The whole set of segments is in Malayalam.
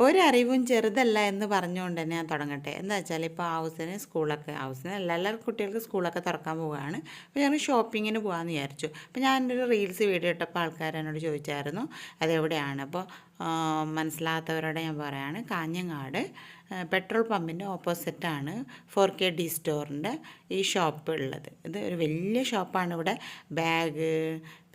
ഒരറിവും ചെറുതല്ല എന്ന് പറഞ്ഞുകൊണ്ട് തന്നെ ഞാൻ തുടങ്ങട്ടെ. എന്താ വെച്ചാൽ ഇപ്പോൾ ഹൗസിന് സ്കൂളൊക്കെ ഹൗസിന് എല്ലാ എല്ലാ കുട്ടികൾക്ക് സ്കൂളൊക്കെ തുറക്കാൻ പോവുകയാണ്. അപ്പോൾ ഞങ്ങൾ ഷോപ്പിങ്ങിന് പോകാമെന്ന് വിചാരിച്ചു. അപ്പോൾ ഞാൻ ഒരു റീൽസ് വീഡിയോ ഇട്ടപ്പോൾ ആൾക്കാർ എന്നോട് ചോദിച്ചായിരുന്നു അതെവിടെയാണ്? അപ്പോൾ മനസ്സിലാത്തവരോടെ ഞാൻ പറയുകയാണ് കാഞ്ഞങ്ങാട്. പെട്രോൾ പമ്പിന്റെ ഓപ്പോസിറ്റാണ് ഫോർ കെ ഡി സ്റ്റോറിന്റെ ഈ ഷോപ്പ് ഉള്ളത്. ഇത് ഒരു വലിയ ഷോപ്പാണ്. ഇവിടെ ബാഗ്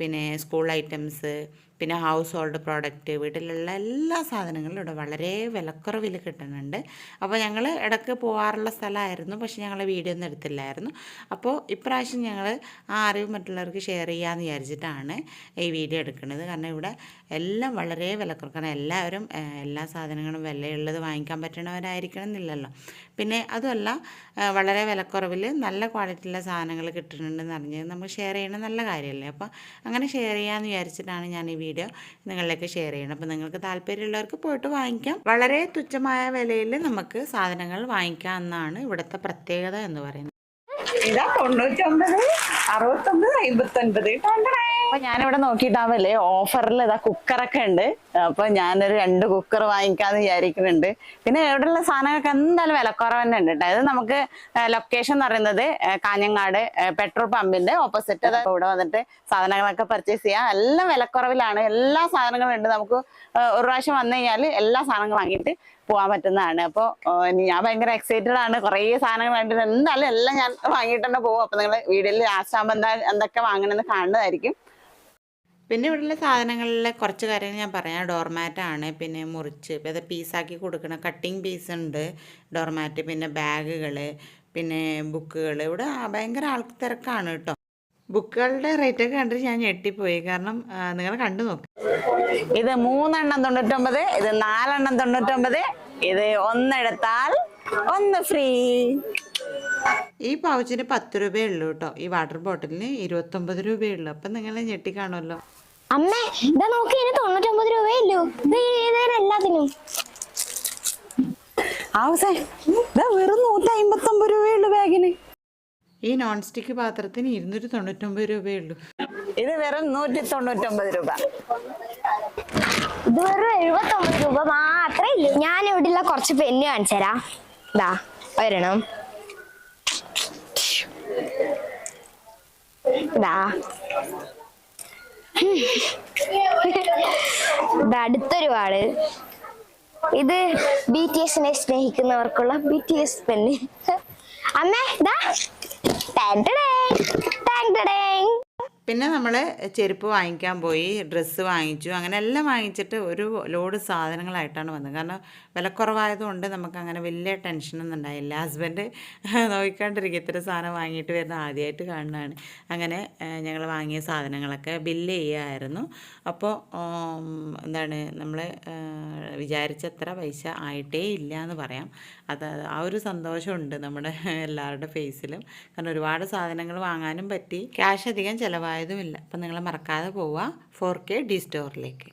പിന്നെ സ്കൂൾ ഐറ്റംസ് പിന്നെ ഹൗസ് ഹോൾഡ് പ്രോഡക്റ്റ് വീട്ടിലുള്ള എല്ലാ സാധനങ്ങളും ഇവിടെ വളരെ വിലക്കുറവിൽ കിട്ടുന്നുണ്ട്. അപ്പോൾ ഞങ്ങൾ ഇടയ്ക്ക് പോകാറുള്ള സ്ഥലമായിരുന്നു പക്ഷേ ഞങ്ങൾ വീഡിയോ ഒന്നും എടുത്തില്ലായിരുന്നു. അപ്പോൾ ഇപ്രാവശ്യം ഞങ്ങൾ ആ അറിവ് മറ്റുള്ളവർക്ക് ഷെയർ ചെയ്യാമെന്ന് വിചാരിച്ചിട്ടാണ് ഈ വീഡിയോ എടുക്കുന്നത്. കാരണം ഇവിടെ എല്ലാം വളരെ വിലക്കുറവ്. കാരണം എല്ലാവരും എല്ലാ സാധനങ്ങളും വിലയുള്ളത് വാങ്ങിക്കാൻ പറ്റണവരായിരിക്കണം എന്നില്ലല്ലോ പിന്നെ അതുമല്ല വളരെ വിലക്കുറവിൽ നല്ല ക്വാളിറ്റിയുള്ള സാധനങ്ങൾ കിട്ടുന്നുണ്ടെന്ന് അറിഞ്ഞ് നമ്മൾ ഷെയർ ചെയ്യണം നല്ല കാര്യമല്ലേ. അപ്പോൾ അങ്ങനെ ഷെയർ ചെയ്യാമെന്ന് വിചാരിച്ചിട്ടാണ് ഞാൻ ഈ വീഡിയോ നിങ്ങളിലേക്ക് ഷെയർ ചെയ്യണം അപ്പോൾ നിങ്ങൾക്ക് താല്പര്യമുള്ളവർക്ക് പോയിട്ട് വാങ്ങിക്കാം. വളരെ തുച്ഛമായ വിലയിൽ നമുക്ക് സാധനങ്ങൾ വാങ്ങിക്കാം എന്നാണ് ഇവിടുത്തെ പ്രത്യേകത എന്ന് പറയുന്നത്. ഇതാ തൊണ്ണൂറ്റൊമ്പത് അറുപത്തൊമ്പത് അമ്പത്തൊൻപത് അപ്പൊ ഞാനിവിടെ നോക്കിയിട്ടാവല്ലേ ഓഫറിൽ ഇതാ കുക്കറൊക്കെ ഉണ്ട്. അപ്പൊ ഞാനൊരു രണ്ട് കുക്കർ വാങ്ങിക്കാന്ന് വിചാരിക്കുന്നുണ്ട്. പിന്നെ ഇവിടെയുള്ള സാധനങ്ങൾക്ക് എന്തായാലും വിലക്കുറവ് തന്നെ ഉണ്ട് അതായത് നമുക്ക് ലൊക്കേഷൻ എന്ന് പറയുന്നത് കാഞ്ഞങ്ങാട് പെട്രോൾ പമ്പിന്റെ ഓപ്പോസിറ്റ് ഇവിടെ വന്നിട്ട് സാധനങ്ങളൊക്കെ പർച്ചേസ് ചെയ്യാം. എല്ലാം വിലക്കുറവിലാണ്. എല്ലാ സാധനങ്ങളും ഉണ്ട്. നമുക്ക് ഒരു പ്രാവശ്യം വന്നു കഴിഞ്ഞാൽ എല്ലാ സാധനങ്ങളും വാങ്ങിയിട്ട് പോകാൻ പറ്റുന്നതാണ്. അപ്പോൾ ഞാൻ ഭയങ്കര എക്സൈറ്റഡ് ആണ്. കുറേ സാധനങ്ങൾ വേണ്ടത് എന്തായാലും എല്ലാം ഞാൻ വാങ്ങിയിട്ട് തന്നെ പോകും അപ്പൊ നിങ്ങൾ വീഡിയോയിൽ ലാസ്റ്റ് ആകുമ്പോൾ എന്താ എന്തൊക്കെ വാങ്ങണമെന്ന് കാണുന്നതായിരിക്കും. പിന്നെ ഇവിടെയുള്ള സാധനങ്ങളിലെ കുറച്ച് കാര്യങ്ങൾ ഞാൻ പറയാം. ഡോർമാറ്റാണ് പിന്നെ മുറിച്ച് അത് പീസാക്കി കൊടുക്കണ കട്ടിങ് പീസ് ഉണ്ട്. ഡോർമാറ്റ് പിന്നെ ബാഗുകൾ പിന്നെ ബുക്കുകൾ ഇവിടെ ഭയങ്കര ആൾ തിരക്കാണ് കേട്ടോ. ബുക്കുകളുടെ റേറ്റൊക്കെ കണ്ടിട്ട് ഞാൻ ഞെട്ടിപ്പോയി. കാരണം നിങ്ങൾ കണ്ടു നോക്ക്. ഇത് മൂന്നെണ്ണം തൊണ്ണൂറ്റൊമ്പത് ഇത് നാലെണ്ണം തൊണ്ണൂറ്റൊമ്പത് ഇത് ഒന്നെടുത്താൽ ഒന്ന് ഫ്രീ. ഈ പൗച്ചിന് പത്ത് രൂപയേ ഉള്ളൂ കേട്ടോ. ഈ വാട്ടർ ബോട്ടിലിന് ഇരുപത്തൊമ്പത് രൂപയേ ഉള്ളൂ. അപ്പം നിങ്ങൾ ഞെട്ടിക്കാണുമല്ലോ അമ്മേ ഇതാ നോക്കി തൊണ്ണൂറ്റൊമ്പത് രൂപയല്ലോ ഇത് ഏതായാലും എല്ലാത്തിനും. ആവസേ ഇതാ വെറും നൂറ്റി അമ്പത്തൊമ്പത് രൂപയേ ഉള്ളൂ ബാഗിന്. ഈ നോൺ സ്റ്റിക്ക് പാത്രത്തിന് ഇരുന്നൂറ്റി തൊണ്ണൂറ്റൊമ്പത് രൂപയേ ഉള്ളൂ. ഇത് വെറും നൂറ്റി തൊണ്ണൂറ്റൊമ്പത് രൂപ. ഇത് വെറും എഴുപത്തൊമ്പത് രൂപ മാത്രമേ ഉള്ളൂ. ഞാൻ ഇവിടെയുള്ള കുറച്ച് പെന്ന് കാണിച്ചു തരാം ഇതാ ഒരെണ്ണം ഇതാ ഇതാ അടുത്തൊരു വാൾ ഇത് ബി ടി എസിനെ സ്നേഹിക്കുന്നവർക്കുള്ള ബി ടി എസ് പെണ്ണ്. അമ്മേ ഇതാ. പിന്നെ നമ്മൾ ചെരുപ്പ് വാങ്ങിക്കാൻ പോയി ഡ്രസ്സ് വാങ്ങിച്ചു അങ്ങനെ എല്ലാം വാങ്ങിച്ചിട്ട് ഒരു ലോഡ് സാധനങ്ങളായിട്ടാണ് വന്നത്. കാരണം വിലക്കുറവായതുകൊണ്ട് നമുക്ക് അങ്ങനെ വലിയ ടെൻഷനൊന്നും ഉണ്ടായില്ല. ഹസ്ബൻഡ് നോക്കിക്കൊണ്ടിരിക്കും ഇത്ര സാധനം വാങ്ങിയിട്ട് വരുന്ന ആദ്യമായിട്ട് കാണുന്നതാണ്. അങ്ങനെ ഞങ്ങൾ വാങ്ങിയ സാധനങ്ങളൊക്കെ ബില്ല് ചെയ്യുമായിരുന്നു അപ്പോൾ എന്താണ് നമ്മൾ വിചാരിച്ചത്ര പൈസ ആയിട്ടേ ഇല്ല എന്ന് പറയാം. അത് ആ ഒരു സന്തോഷമുണ്ട് നമ്മുടെ എല്ലാവരുടെ ഫേസിലും കാരണം ഒരുപാട് സാധനങ്ങൾ വാങ്ങാനും പറ്റി. ക്യാഷ് അധികം ചിലവായതുമില്ല അപ്പം നിങ്ങൾ മറക്കാതെ പോവുക ഫോർ കെ ഡി സ്റ്റോറിലേക്ക്.